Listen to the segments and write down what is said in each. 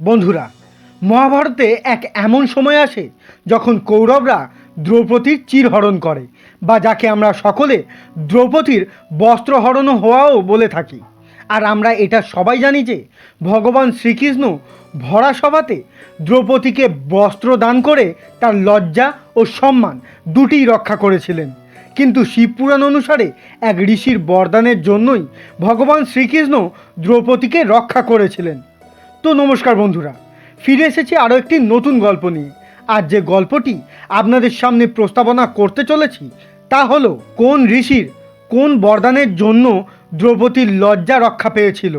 বন্ধুরা, মহাভারতে এক এমন সময় আসে যখন কৌরবরা দ্রৌপদীর চিরহরণ করে বা যাকে আমরা সকলে দ্রৌপদীর বস্ত্রহরণ হওয়াও বলে থাকি। আর আমরা এটা সবাই জানি যে, ভগবান শ্রীকৃষ্ণ ভরা সভাতে দ্রৌপদীকে বস্ত্র দান করে তার লজ্জা ও সম্মান দুটিই রক্ষা করেছিলেন। কিন্তু শিবপুরাণ অনুসারে এক ঋষির বরদানের জন্যই ভগবান শ্রীকৃষ্ণ দ্রৌপদীকে রক্ষা করেছিলেন। তো নমস্কার বন্ধুরা, ফিরে এসেছি আরও একটি নতুন গল্প নিয়ে। আর যে গল্পটি আপনাদের সামনে প্রস্তাবনা করতে চলেছি, তা হলো কোন ঋষির কোন বরদানের জন্য দ্রৌপদীর লজ্জা রক্ষা পেয়েছিল?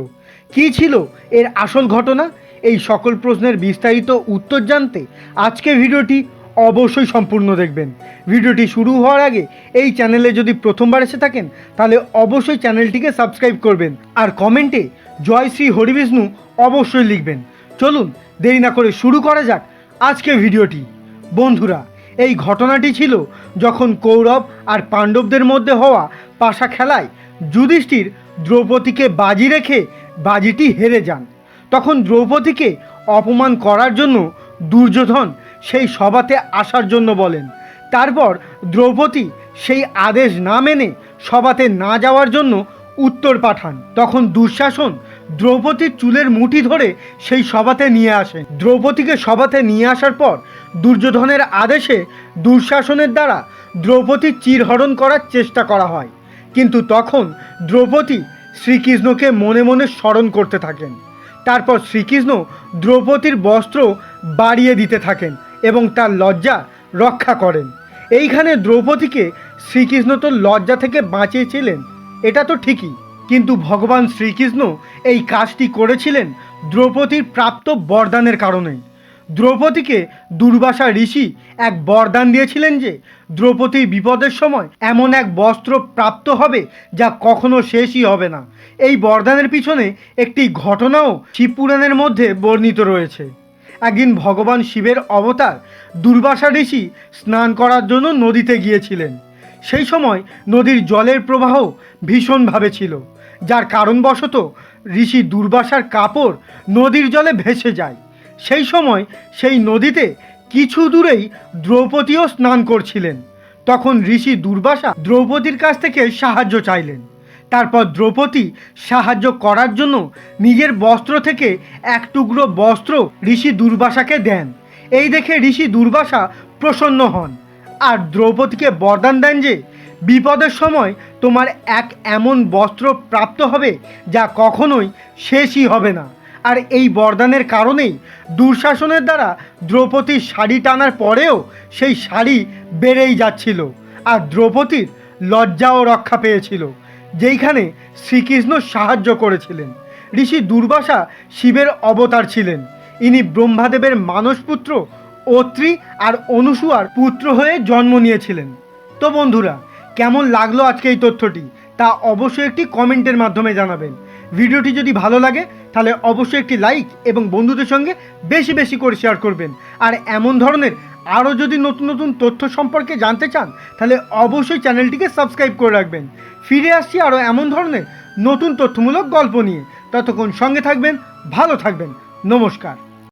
কি ছিল এর আসল ঘটনা? এই সকল প্রশ্নের বিস্তারিত উত্তর জানতে আজকে ভিডিওটি অবশ্যই সম্পূর্ণ দেখবেন। ভিডিওটি শুরু হওয়ার আগে এই চ্যানেলে যদি প্রথমবার এসে থাকেন, তাহলে অবশ্যই চ্যানেলটিকে সাবস্ক্রাইব করবেন আর কমেন্টে জয় শ্রী হরিবিষ্ণু অবশ্যই লিখবেন। চলুন, দেরি না করে শুরু করা যাক আজকে ভিডিওটি। বন্ধুরা, এই ঘটনাটি ছিল যখন কৌরব আর পাণ্ডবদের মধ্যে হওয়া পাশা খেলায় যুধিষ্ঠির দ্রৌপদীকে বাজি রেখে বাজিটি হেরে যান। তখন দ্রৌপদীকে অপমান করার জন্য দুর্যোধন সেই সভাতে আসার জন্য বলেন। তারপর দ্রৌপদী সেই আদেশ না মেনে সভাতে না যাওয়ার জন্য উত্তর পাঠান। তখন দুঃশাসন দ্রৌপদীর চুলের মুঠি ধরে সেই সভাতে নিয়ে আসে। দ্রৌপদীকে সভাতে নিয়ে আসার পর দুর্যোধনের আদেশে দুঃশাসনের দ্বারা দ্রৌপদীর চিরহরণ করার চেষ্টা করা হয়। কিন্তু তখন দ্রৌপদী শ্রীকৃষ্ণকে মনে মনে স্মরণ করতে থাকেন। তারপর শ্রীকৃষ্ণ দ্রৌপদীর বস্ত্র বাড়িয়ে দিতে থাকেন। এবং তার লজ্জা রক্ষা করেন। এইখানে দ্রৌপদীকে শ্রীকৃষ্ণ তো লজ্জা থেকে বাঁচিয়েছিলেন, এটা তো ঠিকই। কিন্তু ভগবান শ্রীকৃষ্ণ এই কাজটি করেছিলেন দ্রৌপদীর প্রাপ্ত বরদানের কারণেই দ্রৌপদীকে দুর্বাসা ঋষি এক বরদান দিয়েছিলেন যে দ্রৌপদীর বিপদের সময় এমন এক বস্ত্র প্রাপ্ত হবে যা কখনো শেষই হবে না। এই বরদানের পিছনে একটি ঘটনাও শিবপুরাণের মধ্যে বর্ণিত রয়েছে। একদিন ভগবান শিবের অবতার দুর্বাসা ঋষি স্নান করার জন্য নদীতে গিয়েছিলেন। সেই সময় নদীর জলের প্রবাহ ভীষণভাবে ছিল, যার কারণবশত ঋষি দুর্বাসার কাপড় নদীর জলে ভেসে যায়। সেই সময় সেই নদীতে কিছু দূরেই দ্রৌপদীও স্নান করছিলেন। তখন ঋষি দুর্বাসা দ্রৌপদীর কাছ থেকে সাহায্য চাইলেন। তারপর দ্রৌপদী সাহায্য করার জন্য নিজের বস্ত্র থেকে এক টুকরো বস্ত্র ঋষি দুর্বাসাকে দেন। এই দেখে ঋষি দুর্বাসা প্রসন্ন হন। আর দ্রৌপদীকে বরদান দেন যে, বিপদের সময় তোমার এক এমন বস্ত্র প্রাপ্ত হবে যা কখনোই শেষই হবে না। আর এই বরদানের কারণেই দুঃশাসনের দ্বারা দ্রৌপদীর শাড়ি টানার পরেও সেই শাড়ি বেড়েই যাচ্ছিল। আর দ্রৌপদীর লজ্জাও রক্ষা পেয়েছিল। যেইখানে শ্রীকৃষ্ণ সাহায্য করেছিলেন। ঋষি দুর্বাসা শিবের অবতার ছিলেন। ইনি ব্রহ্মাদেবের মানসপুত্র, অত্রি আর অনুসুয়ার পুত্র হয়ে জন্ম নিয়েছিলেন। তো বন্ধুরা, কেমন লাগল আজকে এই তথ্যটি? তা অবশ্যই একটি কমেন্টের মাধ্যমে জানাবেন। ভিডিওটি যদি ভালো লাগে, তাহলে অবশ্যই একটি লাইক এবং বন্ধুদের সঙ্গে বেশি বেশি করে শেয়ার করবেন। আর এমন ধরনের আরও যদি নতুন নতুন তথ্য সম্পর্কে জানতে চান, তাহলে অবশ্যই চ্যানেলটিকে সাবস্ক্রাইব করে রাখবেন। ফিরে আসছি আরও এমন ধরনের নতুন তথ্যমূলক গল্প নিয়ে। ততক্ষণ সঙ্গে থাকবেন, ভালো থাকবেন। নমস্কার।